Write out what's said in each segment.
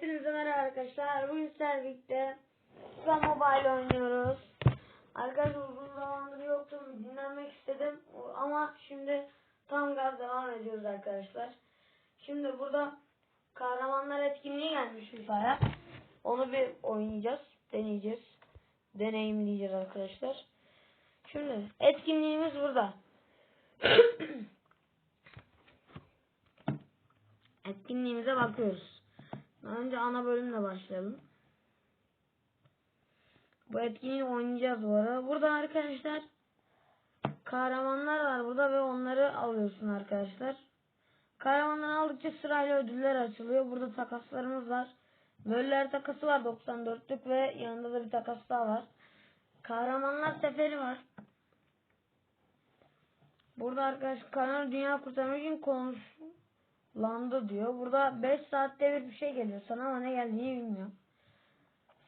Hepinize merhaba arkadaşlar. Bugün birlikte FIFA Mobile oynuyoruz. Arkadaşlar uzun zamandır yoktum. Dinlenmek istedim. Ama şimdi tam gaz devam ediyoruz arkadaşlar. Şimdi burada kahramanlar etkinliği gelmiş FIFA'ya. Onu bir oynayacağız. Deneyeceğiz. Deneyimleyeceğiz arkadaşlar. Şimdi etkinliğimiz burada. Etkinliğimize bakıyoruz. Önce ana bölümle başlayalım. Bu etkinliği oynayacağız bu arada. Burada arkadaşlar kahramanlar var burada ve onları alıyorsun arkadaşlar. Kahramanları aldıkça sırayla ödüller açılıyor. Burada takaslarımız var. Möller takası var 94'lük ve yanında da bir takas daha var. Kahramanlar seferi var. Burada arkadaşlar kanal dünya kurtarmak için konuşlandı diyor. Burada 5 saatte bir bir şey geliyor sana ama ne geldiğini bilmiyorum.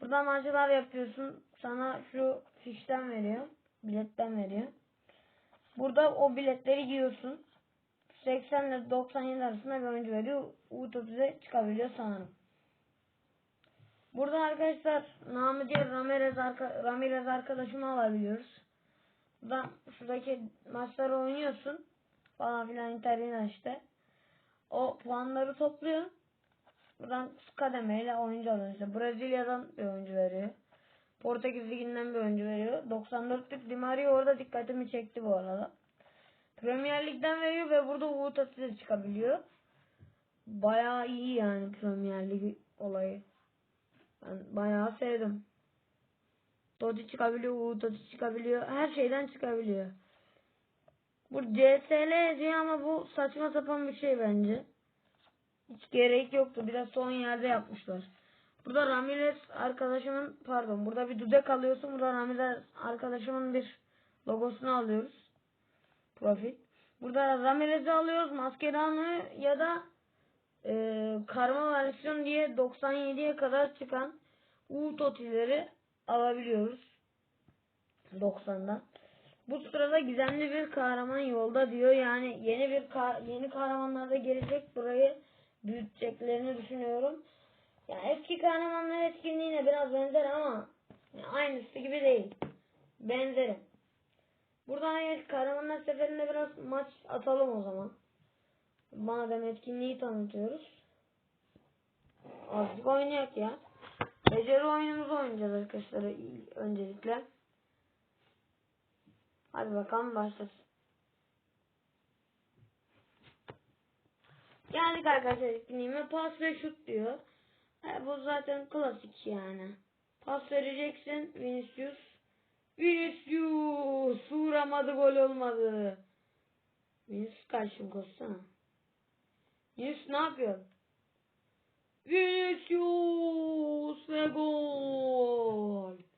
Burada maçlar yapıyorsun. Sana şu fişten veriyor. Biletten veriyor. Burada o biletleri giyiyorsun. 80 ile 97 arasında bir oyuncu veriyor. U30'e çıkabiliyor sanırım. Burada arkadaşlar namı diğer Ramirez, arka, Ramirez arkadaşımı alabiliyoruz. Buradan şuradaki maçları oynuyorsun. Falan filan internet işte. O puanları topluyor. Buradan kademeyle oyuncu alıyor. İşte Brezilya'dan bir oyuncu veriyor. Portekiz Ligi'nden bir oyuncu veriyor. 94'lük Di Maria orada dikkatimi çekti bu arada. Premier Lig'den veriyor ve burada Uğur Tatlı'da çıkabiliyor. Bayağı iyi yani Premier Lig olayı. Ben bayağı sevdim. Dodi çıkabiliyor, Uğur Tatlı çıkabiliyor. Her şeyden çıkabiliyor. Bu CSL yazıyor ama bu saçma sapan bir şey bence. Hiç gerek yoktu. Bir de son yerde yapmışlar. Burada Ramirez arkadaşımın pardon burada bir dudek alıyorsun. Burada Ramirez arkadaşımın bir logosunu alıyoruz. Profil. Burada Ramirez'i alıyoruz. Mascherano ya da e, karma versiyon diye 97'ye kadar çıkan U totileri alabiliyoruz. 90'dan. Bu sırada gizemli bir kahraman yolda diyor. Yani yeni bir ka yeni kahramanlar da gelecek. Burayı büyüteceklerini düşünüyorum. Yani eski kahramanlar etkinliğine biraz benzer ama yani aynısı gibi değil. Benzerim. Buradan evet kahramanlar seferinde biraz maç atalım o zaman. Madem etkinliği tanıtıyoruz. Azıcık oynayak ya. Beceri oyunumuzu oynayacağız arkadaşlar öncelikle. Hadi bakalım başlasın. Geldik arkadaşlar etkinliğime. Pas ve şut diyor. E, bu zaten klasik yani. Pas vereceksin. Vinicius. Vinicius. Vuramadı gol olmadı. Vinicius karşım koşsana. Vinicius ne yapıyor? Vinicius ve gol.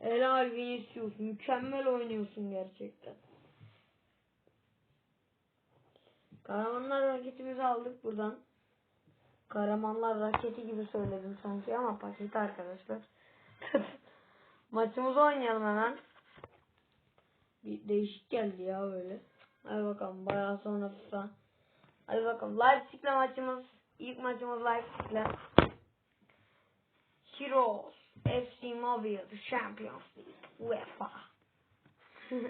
Helal Vinicius. Mükemmel oynuyorsun gerçekten. Kahramanlar raketimizi aldık buradan. Kahramanlar raketi gibi söyledim sanki ama paketi arkadaşlar. Maçımızı oynayalım hemen. Bir değişik geldi ya böyle. Hadi bakalım bayağı sonra FIFA. Hadi bakalım Leipzig'le maçımız. İlk maçımız Leipzig'le. Heroes FC Mobile Champions League UEFA.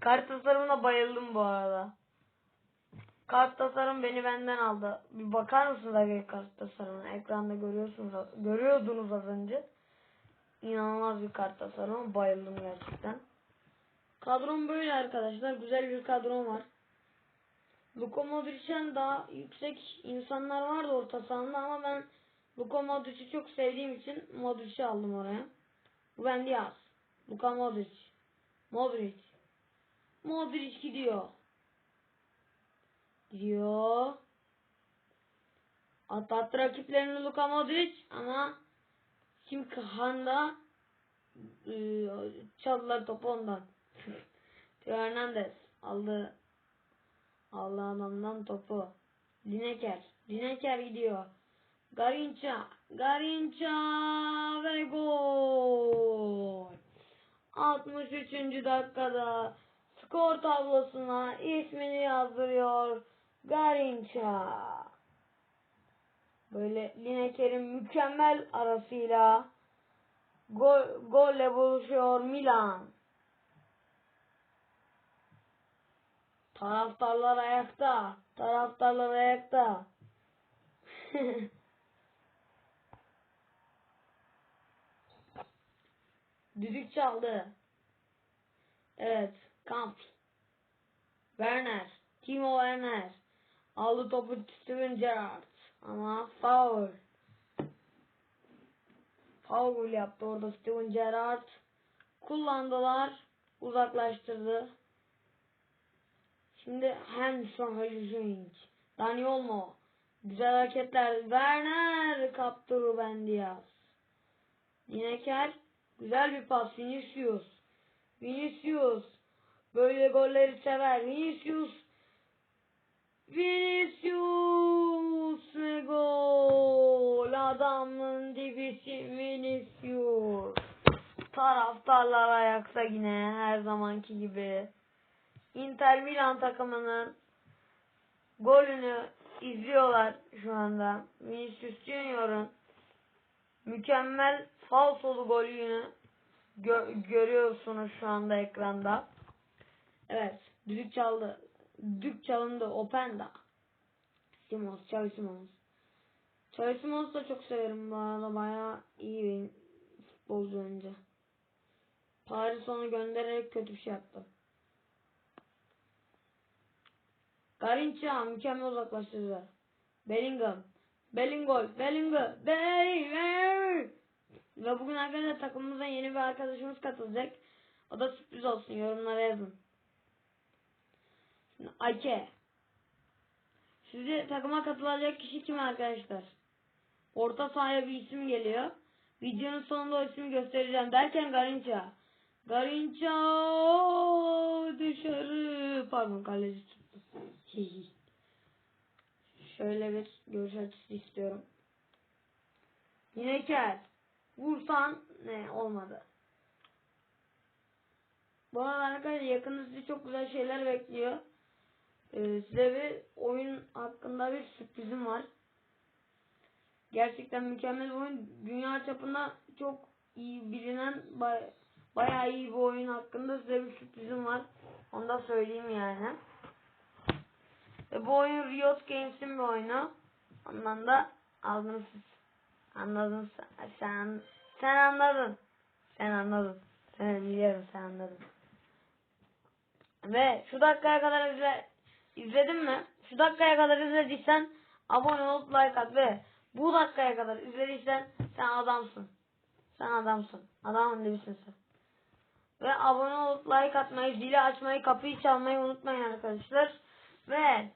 Kart tasarımına bayıldım bu arada. Kart tasarım beni benden aldı. Bir bakar mısınız abi kart tasarımına? Ekranda görüyorsunuz, görüyordunuz az önce. İnanılmaz bir kart tasarımı. Bayıldım gerçekten. Kadrom böyle arkadaşlar. Güzel bir kadrom var. Luka Modric'ten daha yüksek insanlar vardı orta sahanda ama ben Luka Modric'i çok sevdiğim için Modric'i aldım oraya. Bu bende yaz. Luka Modric. Modric. Modric gidiyor. Gidiyor. Atlattı rakiplerini Luka Modric ama Kim Khan'da ıı, çaldılar topu ondan. Teo aldı. Allah adamdan topu. Lineker. Lineker gidiyor. Garinça. Garinça ve gol. 63. dakikada skor tablosuna ismini yazdırıyor Garinça. Böyle Lineker'in mükemmel arasıyla gol, golle buluşuyor Milan. Taraftarlar ayakta. Taraftarlar ayakta. Düdük çaldı. Evet. Kamp. Werner. Timo Werner. Aldı topu Steven Gerrard. Ama foul. Foul yaptı orada Steven Gerrard. Kullandılar. Uzaklaştırdı. Şimdi Hamstrong Hüseyin. Dani Olmo. Güzel hareketler. Werner kaptı Ruben Diaz. Lineker. Güzel bir pas. Vinicius. Vinicius. Böyle golleri sever. Vinicius. Vinicius ve gol. Adamın dibisi Vinicius. Taraftarlar ayakta yine her zamanki gibi. Inter Milan takımının golünü izliyorlar şu anda. Vinicius Junior'ın mükemmel falsolu golünü gö- görüyorsunuz şu anda ekranda. Evet. Düdük çaldı. Düdük çalındı. Openda. Simons. Xavi Simons. Xavi Simons'u da çok severim bu arada. Bayağı iyi bir futbolcu önce. Paris onu göndererek kötü bir şey yaptı. Garinca mükemmel uzaklaştırdı. Bellingham. Bellingham. Bellingham. Bellingham. Ve bugün arkadaşlar takımımıza yeni bir arkadaşımız katılacak. O da sürpriz olsun. Yorumlara yazın. Şimdi Ayke. Sizi takıma katılacak kişi kim arkadaşlar? Orta sahaya bir isim geliyor. Videonun sonunda o ismi göstereceğim. Derken Garinca. Garinca dışarı. Pardon kaleci tuttu. Şöyle bir görüş açısı istiyorum. Yine kel. Vursan ne olmadı. Bu arada arkadaşlar sizi çok güzel şeyler bekliyor. Ee, size bir oyun hakkında bir sürprizim var. Gerçekten mükemmel bir oyun. Dünya çapında çok iyi bilinen bay- bayağı iyi bir oyun hakkında size bir sürprizim var. Onu da söyleyeyim yani. Ve bu oyun Riot Games'in bir oyunu. Ondan da aldınız siz. Anladın sen. Sen, anladın. Sen anladın. Sen biliyorum sen anladın. Ve şu dakikaya kadar izle, izledin mi? Şu dakikaya kadar izlediysen abone olup like at ve bu dakikaya kadar izlediysen sen adamsın. Sen adamsın. Adamın dibisin sen. Ve abone olup like atmayı, zili açmayı, kapıyı çalmayı unutmayın arkadaşlar. Ve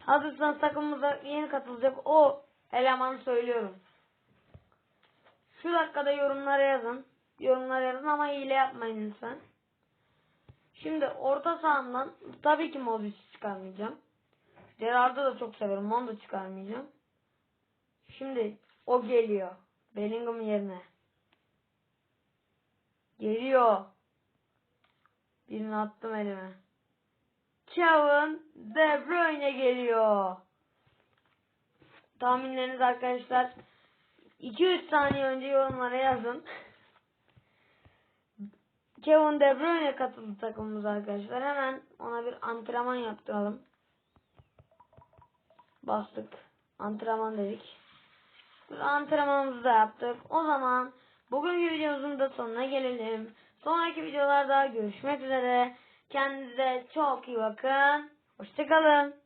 hazırsanız takımımıza yeni katılacak o elemanı söylüyorum. Şu dakikada yorumlara yazın. Yorumlara yazın ama hile yapmayın lütfen. Şimdi orta sahamdan tabii ki Modric çıkarmayacağım. Gerard'ı da çok severim. Onu da çıkarmayacağım. Şimdi o geliyor. Bellingham yerine. Geliyor. Birini attım elime. Kevin De Bruyne geliyor. Tahminleriniz arkadaşlar 2-3 saniye önce yorumlara yazın. Kevin De Bruyne katıldı takımımıza arkadaşlar. Hemen ona bir antrenman yaptıralım. Bastık. Antrenman dedik. Bir antrenmanımızı da yaptık. O zaman bugünkü videomuzun da sonuna gelelim. Sonraki videolarda görüşmek üzere. Kendinize çok iyi bakın. Hoşçakalın.